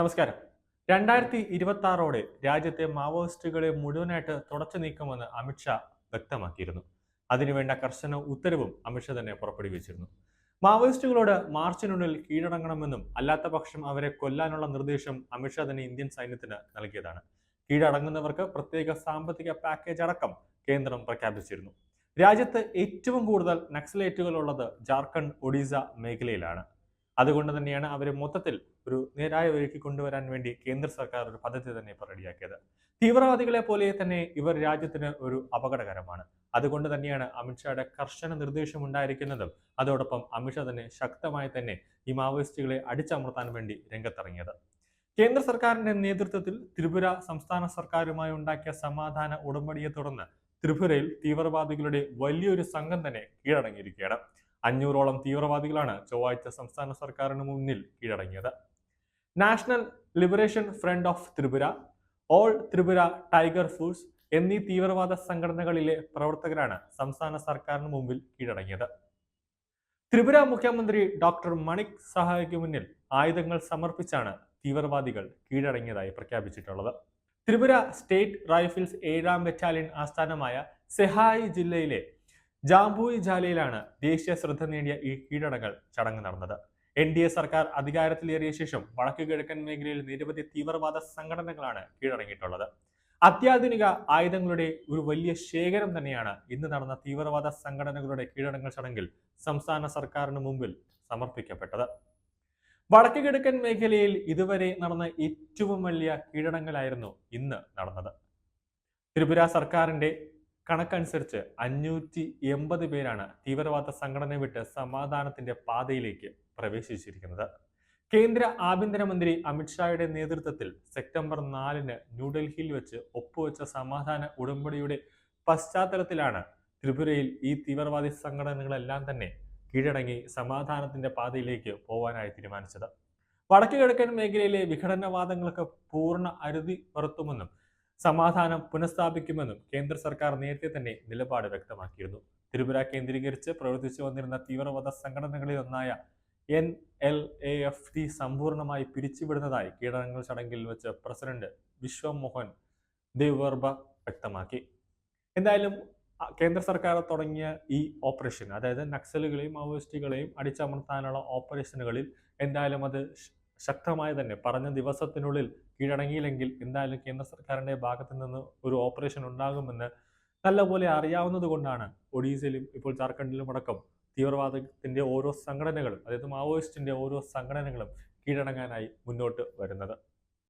നമസ്കാരം. രണ്ടായിരത്തി ഇരുപത്തി ആറോടെ രാജ്യത്തെ മാവോയിസ്റ്റുകളെ മുഴുവനായിട്ട് തുടച്ചു നീക്കുമെന്ന് അമിത്ഷാ വ്യക്തമാക്കിയിരുന്നു. അതിനുവേണ്ട കർശന ഉത്തരവും അമിത്ഷാ തന്നെ പുറപ്പെടുവിച്ചിരുന്നു. മാവോയിസ്റ്റുകളോട് മാർച്ചിനുള്ളിൽ കീഴടങ്ങണമെന്നും അല്ലാത്ത പക്ഷം അവരെ കൊല്ലാനുള്ള നിർദ്ദേശം അമിത്ഷാ തന്നെ ഇന്ത്യൻ സൈന്യത്തിന് നൽകിയതാണ്. കീഴടങ്ങുന്നവർക്ക് പ്രത്യേക സാമ്പത്തിക പാക്കേജ് അടക്കം കേന്ദ്രം പ്രഖ്യാപിച്ചിരുന്നു. രാജ്യത്ത് ഏറ്റവും കൂടുതൽ നക്സലേറ്റുകൾ ഉള്ളത് ജാർഖണ്ഡ് ഒഡീസ മേഖലയിലാണ്. അതുകൊണ്ട് തന്നെയാണ് അവർ മൊത്തത്തിൽ ഒരു നേരായ വഴിക്ക് കൊണ്ടുവരാൻ വേണ്ടി കേന്ദ്ര സർക്കാർ ഒരു പദ്ധതി തന്നെ ഇപ്പോൾ റെഡിയാക്കിയത്. തീവ്രവാദികളെ പോലെ തന്നെ ഇവർ രാജ്യത്തിന് ഒരു അപകടകരമാണ്. അതുകൊണ്ട് തന്നെയാണ് അമിത്ഷായുടെ കർശന നിർദ്ദേശം ഉണ്ടായിരിക്കുന്നതും അതോടൊപ്പം അമിത്ഷാ തന്നെ ശക്തമായി തന്നെ ഈ മാവോയിസ്റ്റുകളെ അടിച്ചമർത്താൻ വേണ്ടി രംഗത്തിറങ്ങിയത്. കേന്ദ്ര സർക്കാരിന്റെ നേതൃത്വത്തിൽ ത്രിപുര സംസ്ഥാന സർക്കാരുമായി ഉണ്ടാക്കിയ സമാധാന ഉടമ്പടിയെ തുടർന്ന് ത്രിപുരയിൽ തീവ്രവാദികളുടെ വലിയൊരു സംഘം തന്നെ കീഴടങ്ങിയിരിക്കുകയാണ്. അഞ്ഞൂറോളം തീവ്രവാദികളാണ് ചൊവ്വാഴ്ച സംസ്ഥാന സർക്കാരിന് മുന്നിൽ കീഴടങ്ങിയത്. National liberation front of Tripura all Tripura tiger force എന്നീ തീവ്രവാദ സംഘടനകളിലെ പ്രവർത്തകരാണ് സംസ്ഥാന സർക്കാരിന് മുമ്പിൽ കീഴടങ്ങിയത്. ത്രിപുര മുഖ്യമന്ത്രി ഡോക്ടർ മണിക് സഹായിക്ക് മുന്നിൽ ആയുധങ്ങൾ സമർപ്പിച്ചാണ് തീവ്രവാദികൾ കീഴടങ്ങിയതായി പ്രഖ്യാപിച്ചിട്ടുള്ളത്. ത്രിപുര സ്റ്റേറ്റ് റൈഫിൾസ് ഏഴാം ബറ്റാലിയൻ ആസ്ഥാനമായ സെഹായി ജില്ലയിലെ ജാംബൂയി ജാലയിലാണ് ദേശീയ ശ്രദ്ധ നേടിയ ഈ കീഴടങ്ങൽ ചടങ്ങ് നടന്നത്. എൻ ഡി എ സർക്കാർ അധികാരത്തിലേറിയ ശേഷം വടക്കു കിഴക്കൻ മേഖലയിൽ നിരവധി തീവ്രവാദ സംഘടനകളാണ് കീഴടങ്ങിയിട്ടുള്ളത്. അത്യാധുനിക ആയുധങ്ങളുടെ ഒരു വലിയ ശേഖരം തന്നെയാണ് ഇന്ന് നടന്ന തീവ്രവാദ സംഘടനകളുടെ കീഴടങ്ങൽ ചടങ്ങിൽ സംസ്ഥാന സർക്കാരിന് മുമ്പിൽ സമർപ്പിക്കപ്പെട്ടത്. വടക്കു കിഴക്കൻ മേഖലയിൽ ഇതുവരെ നടന്ന ഏറ്റവും വലിയ കീഴടങ്ങലായിരുന്നു ഇന്ന് നടന്നത്. ത്രിപുര സർക്കാരിന്റെ കണക്കനുസരിച്ച് അഞ്ഞൂറ്റി എൺപത് പേരാണ് തീവ്രവാദ സംഘടന വിട്ട് സമാധാനത്തിന്റെ പാതയിലേക്ക് പ്രവേശിച്ചിരിക്കുന്നത്. കേന്ദ്ര ആഭ്യന്തരമന്ത്രി അമിത്ഷായുടെ നേതൃത്വത്തിൽ സെപ്റ്റംബർ നാലിന് ന്യൂഡൽഹിയിൽ വെച്ച് ഒപ്പുവെച്ച സമാധാന ഉടമ്പടിയുടെ പശ്ചാത്തലത്തിലാണ് ത്രിപുരയിൽ ഈ തീവ്രവാദി സംഘടനകളെല്ലാം തന്നെ കീഴടങ്ങി സമാധാനത്തിന്റെ പാതയിലേക്ക് പോവാനായി തീരുമാനിച്ചത്. വടക്കു കിഴക്കൻ മേഖലയിലെ വിഘടനവാദങ്ങൾക്ക് പൂർണ അരുതി വരുത്തുമെന്നും സമാധാനം പുനഃസ്ഥാപിക്കുമെന്നും കേന്ദ്ര സർക്കാർ നേരത്തെ തന്നെ നിലപാട് വ്യക്തമാക്കിയിരുന്നു. ത്രിപുര കേന്ദ്രീകരിച്ച് പ്രവർത്തിച്ചു വന്നിരുന്ന തീവ്രവാദ സംഘടനകളിൽ ഒന്നായ N L A F T സമ്പൂർണമായി പിരിച്ചുവിടുന്നതായി കീടങ്ങൾ ചടങ്ങിൽ വെച്ച് പ്രസിഡന്റ് വിശ്വമോഹൻ ദേവർബ വ്യക്തമാക്കി. എന്തായാലും കേന്ദ്ര സർക്കാർ തുടങ്ങിയ ഈ ഓപ്പറേഷൻ അതായത് നക്സലുകളെയും മാവോയിസ്റ്റുകളെയും അടിച്ചമർത്താനുള്ള ഓപ്പറേഷനുകളിൽ എന്തായാലും അത് ശക്തമായി തന്നെ. പറഞ്ഞ ദിവസത്തിനുള്ളിൽ കീഴടങ്ങിയില്ലെങ്കിൽ എന്തായാലും കേന്ദ്ര സർക്കാരിന്റെ ഭാഗത്തു നിന്ന് ഒരു ഓപ്പറേഷൻ ഉണ്ടാകുമെന്ന് നല്ലപോലെ അറിയാവുന്നത് കൊണ്ടാണ് ഒഡീസയിലും ഇപ്പോൾ ജാർഖണ്ഡിലും അടക്കം തീവ്രവാദത്തിന്റെ ഓരോ സംഘടനകളും അതായത് മാവോയിസ്റ്റിന്റെ ഓരോ സംഘടനകളും കീഴടങ്ങാനായി മുന്നോട്ട് വരുന്നത്.